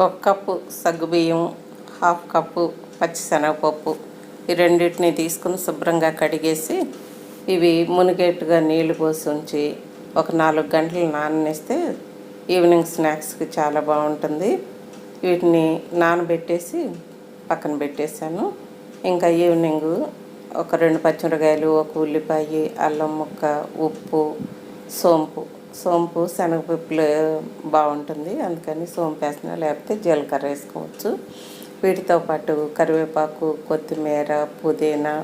ఒక కప్పు సగ్గుబియ్యం half cup పచ్చిశనగపప్పు ఈ రెండింటిని తీసుకుని శుభ్రంగా కడిగేసి ఇవి మునిగేట్టుగా నీళ్ళు పోసి ఉంచి ఒక నాలుగు గంటలు నాననిస్తే ఈవినింగ్ స్నాక్స్కి చాలా బాగుంటుంది. వీటిని నానబెట్టేసి పక్కన పెట్టేశాను. ఇంకా ఈవినింగ్ ఒక రెండు పచ్చిమిరకాయలు ఒక ఉల్లిపాయ అల్లం ముక్క ఉప్పు సోంపు సోంపు శనగపప్పులు బాగుంటుంది. అందుకని సోంపు వేసిన లేకపోతే జీలకర్ర వేసుకోవచ్చు. వీటితో పాటు కరివేపాకు కొత్తిమీర పుదీనా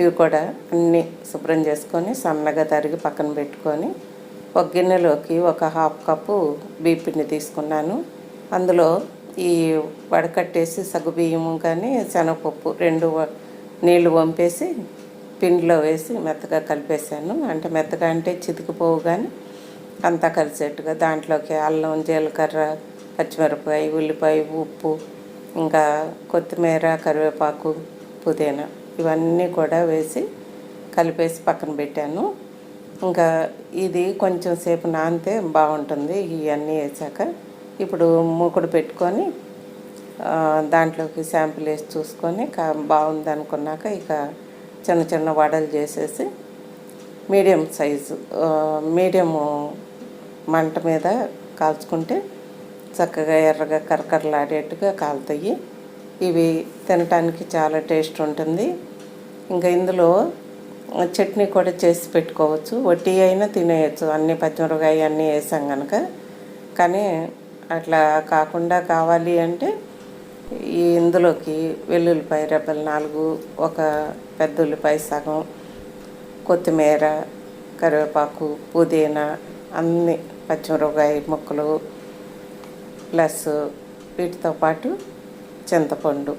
ఇవి కూడా అన్నీ శుభ్రం చేసుకొని సన్నగా తరిగి పక్కన పెట్టుకొని ఒక గిన్నెలోకి ఒక హాఫ్ కప్పు బీపిండి తీసుకున్నాను. అందులో ఈ వడకట్టేసి సగ్గుబియ్యము కానీ శనగపప్పు రెండు నీళ్ళు వంపేసి పిండిలో వేసి మెత్తగా కలిపేసాను. అంటే మెత్తగా అంటే చితికిపోవు కానీ అంతా కలిసేట్టుగా దాంట్లోకి అల్లం జీలకర్ర పచ్చిమిరపకాయ ఉల్లిపాయ ఉప్పు ఇంకా కొత్తిమీర కరివేపాకు పుదీనా ఇవన్నీ కూడా వేసి కలిపేసి పక్కన పెట్టాను. ఇంకా ఇది కొంచెం సేపు నానితే బాగుంటుంది. ఇవన్నీ వేసాక ఇప్పుడు మూకుడు పెట్టుకొని దాంట్లోకి శాంపిల్ వేసి చూసుకొని బాగుంది అనుకున్నాక ఇక చిన్న చిన్న వడలు చేసేసి మీడియం సైజు మీడియము మంట మీద కాల్చుకుంటే చక్కగా ఎర్రగా కరకరలాడేట్టుగా కాలుతాయి. ఇవి తినటానికి చాలా టేస్ట్ ఉంటుంది. ఇంకా ఇందులో చట్నీ కూడా చేసి పెట్టుకోవచ్చు. వట్టి అయినా తినేయచ్చు. అన్ని పచ్చిమిరపకాయ అన్నీ వేసాం కనుక కానీ అట్లా కాకుండా కావాలి అంటే ఈ ఇందులోకి వెల్లుల్లిపాయ రెబ్బలు నాలుగు ఒక పెద్ద ఉల్లిపాయ సగం కొత్తిమీర కరివేపాకు పుదీనా అన్ని పచ్చిమిరపకాయ ముక్కలు ప్లస్ వీటితో పాటు చింతపండు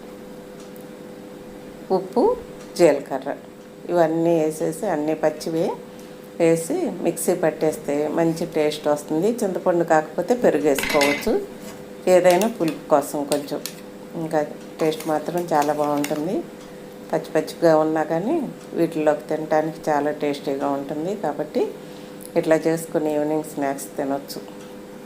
ఉప్పు జీలకర్ర. ఇవన్నీ వేసేసి అన్నీ పచ్చివే వేసి మిక్సీ పట్టేస్తే మంచి టేస్ట్ వస్తుంది. చింతపండు కాకపోతే పెరుగు వేసుకోవచ్చు ఏదైనా పులుపు కోసం కొంచెం. ఇంకా టేస్ట్ మాత్రం చాలా బాగుంటుంది. పచ్చి పచ్చిగా ఉన్నా కానీ వీటిలోకి తినడానికి చాలా టేస్టీగా ఉంటుంది కాబట్టి ఇట్లా చేసుకుని ఈవినింగ్ స్నాక్స్ తినొచ్చు.